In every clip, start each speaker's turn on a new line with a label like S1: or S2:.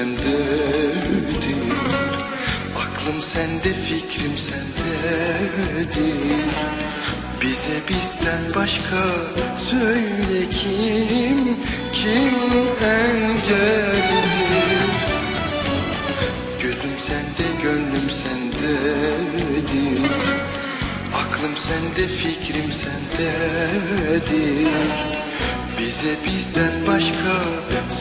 S1: sendedir Aklım sende fikrim sendedir Bize bizden başka söyle kim Kim engeldir Gözüm sende gönlüm sendedir Aklım sende fikrim sendedir Bize bizden başka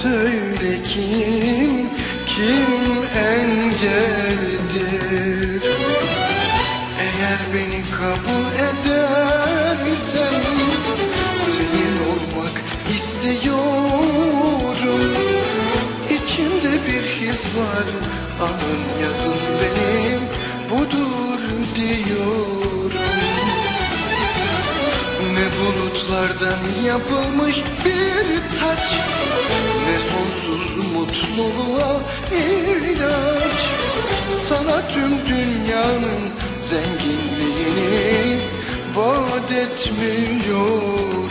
S1: söyle kim Kim engeldir? Eğer beni kabul edersen Senin olmak istiyorum. İçimde bir his var Alın yazın benim budur diyorum Ne bulutlardan yapılmış bir taç. Ne sonsuz mutluluğa ilaç Sana tüm dünyanın zenginliğini vaat etmiyorum.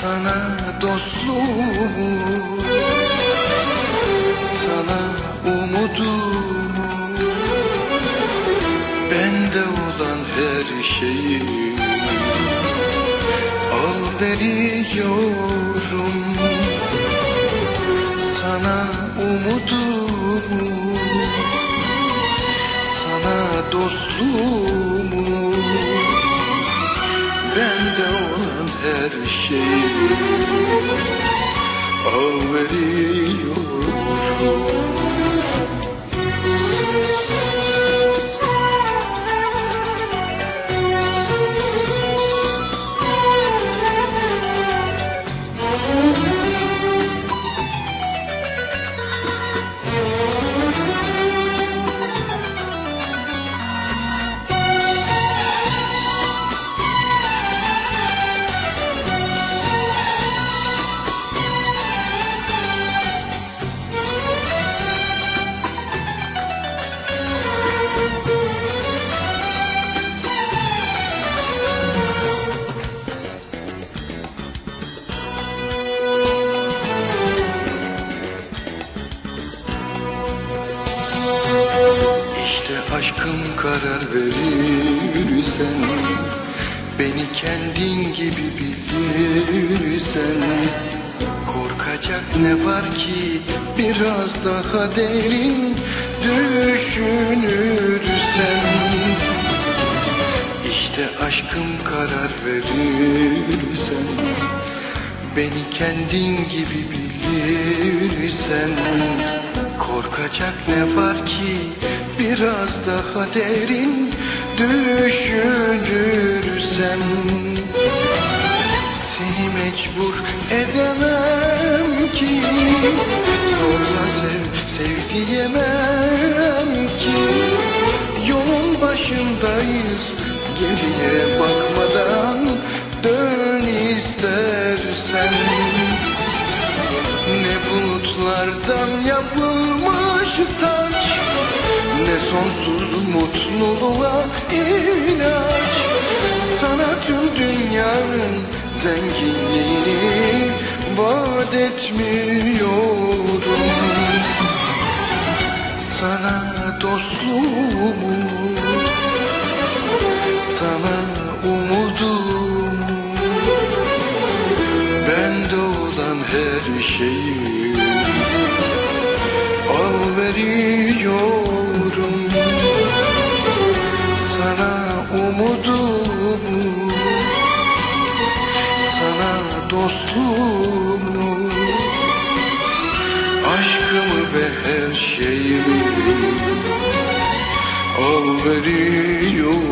S1: Sana dostluğumu Bende olan her şeyi? Al veriyorum Sana umudumu. Sana dostluğumu. Bende olan her şeyi aşkım karar verirsen Beni kendin gibi bilirsen Korkacak ne var ki biraz daha derin düşünürsen İşte aşkım karar verirsen Beni kendin gibi bilirsen Korkacak ne var ki? Biraz daha derin düşünürsen. Seni mecbur edemem ki. Zorla sev, sev diyemem ki. Yolun başındayız. Geriye bakmadan dön bulutlardan yapılmış taç. Ne sonsuz mutluluğa ilaç Sana tüm dünyanın zenginliğini vaat etmiyorum Sana dostluğumu Sana umudumu Bende olan her şeyi Dostluğumu Aşkımı ve her şeyimi Al veriyorum